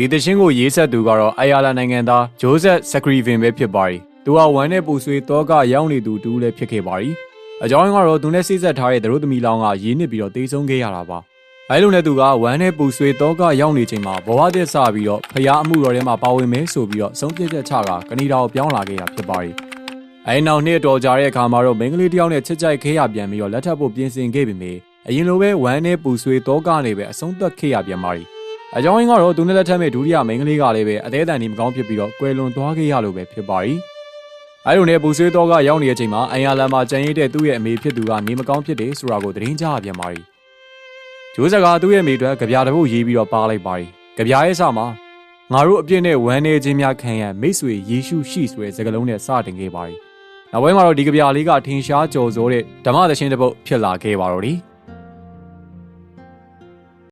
ဒီသချင်းကိုရေးဆက်သူကတော့အိုင်ယာလန်နိုင်ငံသားဂျိုးဆက်စကရီဗင်ပဲဖြစ်ပါတယ်သူကဝမ်းနဲ့ပူဆွေးတောကရောက်နေသူတူလည်းဖြစ်ခဲ့ပါတယ်အကြောင်းရင်းကတော့သူနဲ့စိတ်ဆက်ထားတဲ့သတို့သမီလောင်းကရေးနစ်ပြီးတော့တေးဆုံးခဲ့ရတာပါအဲလိုနဲ့သူကဝမ်းနဲ့ပူဆွေးတောကရောက်နေချိန်မှာဘဝတည်းစပြီးတော့ဖျားအမှုတော်ထဲမှာပါဝင်မယ်ဆိုပြီးတော့ဆုံးဖြတ်ချက်ချကကနေဒါကိုပြောင်းလာခဲ့တာဖြစ်ပါတယ်အဲနောက်နှစ်တော်ကြာတဲ့အခါမှာတော့မင်္ဂလေးတယောက်နဲ့ချစ်ကြိုက်ခဲ့ရပြန်ပြီးတော့လက်ထပ်ဖို့ပြင်ဆင်ခဲ့ပေမယ့်အရင်လိုပဲဝမ်းနဲ့ပူဆွေးတောကနေပဲအဆုံးသတ်ခဲ့ရပြန်ပါတယ် အကြောင်းရင်းကတော့သူနဲ့လက်ထက်မဲ့ဒုတိယမိန်းကလေးကလည်းပဲအသေးအံဒီမကောင်းဖြစ်ပြီးတော့ကွယ်လွန်သွားခဲ့ရလို့ပဲဖြစ်ပါရီအဲလိုနဲ့ပူဆွေးတော်ကရောက်နေတဲ့အချိန်မှာအန်ယာလန်မှာကြံရိတ်တဲ့သူ့ရဲ့အမေဖြစ်သူကနေမကောင်းဖြစ်တယ်ဆိုတာကိုသတင်းကြားပြန်ပါရီဂျိုးဆက်ကသူ့ရဲ့မိအတွက်ကြပြတပုတ်ရေးပြီးတော့ပါလိုက်ပါရီကြပြရဲ့ဆမှာငါတို့အပြစ်နဲ့ဝမ်းနေခြင်းများခံရမိတ်ဆွေယေရှုရှိဆိုတဲ့စကားလုံးနဲ့စတင်ခဲ့ပါရီနောက်ပိုင်းမှာတော့ဒီကြပြလေးကထင်ရှားကြော်စိုးတဲ့ဓမ္မသရှင်တပုတ်ဖြစ်လာခဲ့ပါတော့တယ်